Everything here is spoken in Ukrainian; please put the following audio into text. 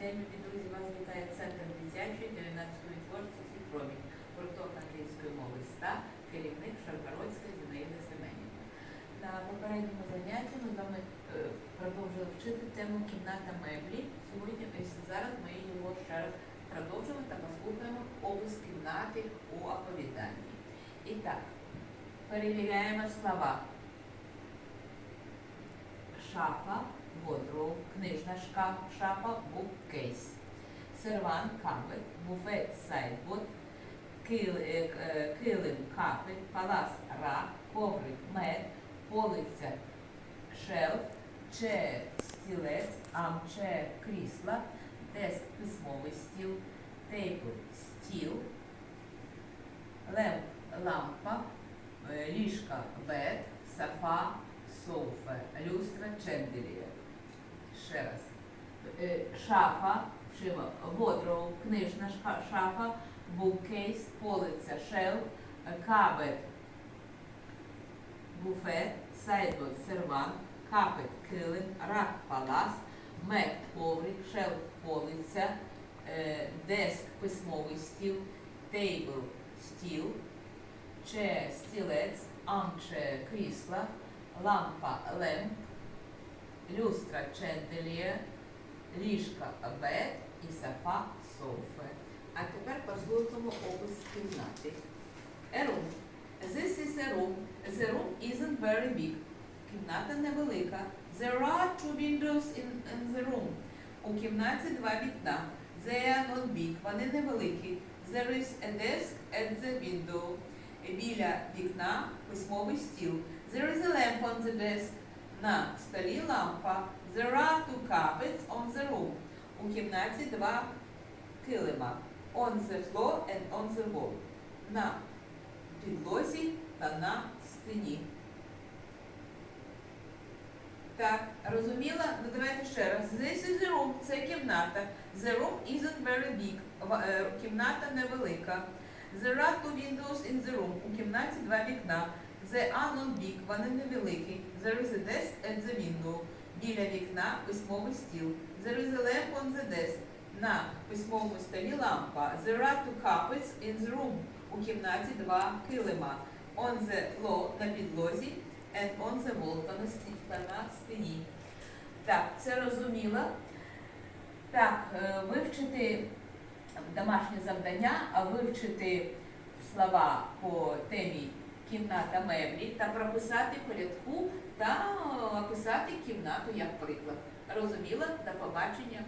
день, любі друзі, вас вітає Центр дитячої юнацької творчості «Промінь», гурток англійської мови СТА, керівник Шаргородська Зінаїда Семенівна. На попередньому занятті ми з вами е, продовжили вчити тему кімната меблі. Сьогодні ось зараз ми його ще раз продовжимо та послухаємо опис кімнати у оповіданні. І так, перевіряємо слова. Шафа, водров, книжна шафа, буккейс. Сервант, кабель, буфет, сайдборд, кил- е, е, килим, капель, палас, рак, коврик, мед, полиця, шелф, чер, стілець, амчер, крісла, деск, письмовий стіл, тейбл, стіл, лемп, лампа, е, ліжка, бед, софа, софа, люстра, ченделія. Ще раз. Е, Шафа, вшива, водров, книжна шафа, буккейс, полиця, шелф, кабет, буфет, сайдборд, сервант, капет, килим, рак, палас, мед, коврик, шелф, полиця, деск, письмовий стіл, тейбл, стіл, че, стілець, амче, крісла, лампа, лемп, люстра, ченделія, ліжка, бед і софа, софе. А тепер послухаємо опис кімнати. A room. This is a room. The room isn't very big. Кімната невелика. There are two windows in, in the room. У кімнаті два вікна. They are not big. Вони невеликі. There is a desk at the window. Біля вікна письмовий стіл. There is a lamp on the desk. На столі лампа. There are two carpets on the room. У кімнаті два килима. On the floor and on the wall. На підлозі та на стіні. Так, розуміла? Ну давайте ще раз. This is the room, це кімната. The room isn't very big. Е, Кімната невелика. There are two windows in the room. У кімнаті два вікна. Are not big, вони невеликі. There is a desk at the window. Біля вікна письмовий стіл. There is a lamp on the desk. На письмовому столі лампа. There are two carpets in the room. У кімнаті два килима. On the floor на підлозі and on the wall та на сті- та на стіні. Так, це розуміло. Так, е, вивчити домашнє завдання, а вивчити слова по темі кімната меблі та прописати порядку та описати кімнату як приклад. Розуміла? До побачення.